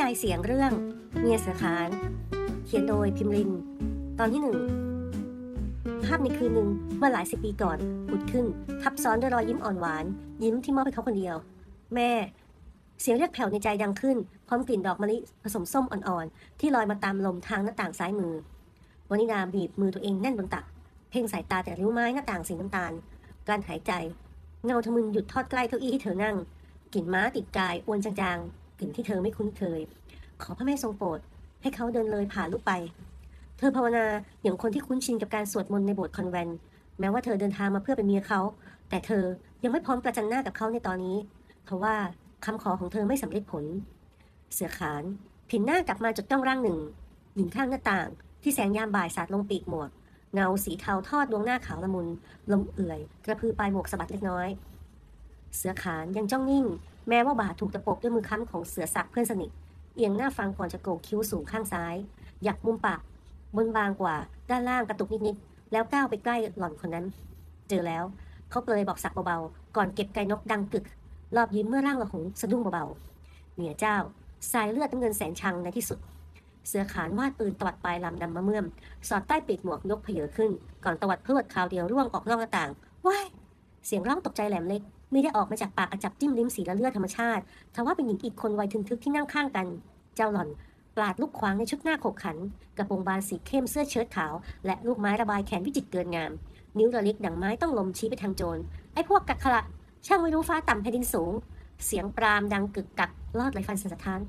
ยายเสียงเรื่องเมียเสือขาน เขียนโดยพิมริน ตอนที่หนึ่งภาพในคืนหนึ่งเมื่อหลายสิบปีก่อนผุดขึ้น ทับซ้อนด้วยรอยยิ้มอ่อนหวาน ยิ้มที่มอบให้เขาคนเดียว แม่ เสียงเรียกแผ่วในใจดังขึ้น พร้อมกลิ่นดอกมะลิผสมส้มอ่อนๆ ที่ลอยมาตามลมทางหน้าต่างซ้ายมือวนิดาบีบมือตัวเองแน่นบนตัก เพ่งสายตาแต่ริ้วไม้หน้าต่างสีน้ำตาลกลั้นหายใจ เงาทะมึนหยุดทอดใกล้เก้าอี้ที่เธอนั่งกลิ่นม้าติดกายอวนจาง กลิ่นที่เธอไม่คุ้นเคย ขอพระแม่ทรงโปรดให้เขาเดินเลยผ่านลูกไป เธอภาวนาอย่างคนที่คุ้นชินกับการสวดมนต์ในโบสถ์คอนแวนต์แม้ว่าเธอเดินทางมาเพื่อเป็นเมียเขา แต่เธอยังไม่พร้อมประจันหน้ากับเขาในตอนนี้ เพราะว่าคำขอของเธอไม่สำเร็จผล เสือขานผินหน้ากลับมาจดจ้องร่างหนึ่งหญิงข้างหน้าต่าง ที่แสงยามบ่ายสาดลงปีกหมวกเงาสีเทาทอดดวงหน้าขาวละมุนลมเอื่อย กระพือปลายหมวกสะบัดเล็กน้อย เสือขานยังจ้องนิ่ง แม้ว่าบาดถูกตะปบด้วยมือค้ำของเสือสักเพื่อนสนิท เอียงหน้าฟังก่อนจะโกงคิ้วสูงข้างซ้าย หยักมุมปากบนบางกว่า ด้านล่างกระตุกนิดๆ แล้วก้าวไปใกล้หล่อนคนนั้น เจอแล้ว เขาเลยบอกสักเบาๆ ก่อนเก็บไก่นกดังกึก รอบยิ้มเมื่อร่างละหงสะดุ้งเบาๆเมียเจ้า สายเลือดน้ำเงินแสนชังในที่สุด เสือขานวาดปืนตวัดปลายลำดำมะเมื่อม สอดใต้ปีกหมวกยกเพเยขึ้น ก่อนตวัดพรวดคราวเดียวร่วงออกนอกหน้าต่าง ว้าย เสียงร้องตกใจแหลมเล็ก ไม่ได้ออกมาจากปากกระจับจิ้มลิ้มสีละเลือดธรรมชาติ ทว่าเป็นหญิงอีกคนวัยทึนทึกที่นั่งข้างกัน เจ้าหล่อนปลาดลูกขวางในชุดหน้าขบขัน กระโปรงบานสีเข้มเสื้อเชิ้ตขาว และลูกไม้ระบายแขนวิจิตรเกินงาม นิ้วระลิกดังไม้ต้องลมชี้ไปทางโจรไอ้พวกกักขละช่างไม่รู้ฟ้าต่ำแผ่นดินสูง เสียงปรามดังกึกกักลอดไหลฟันสะท้าน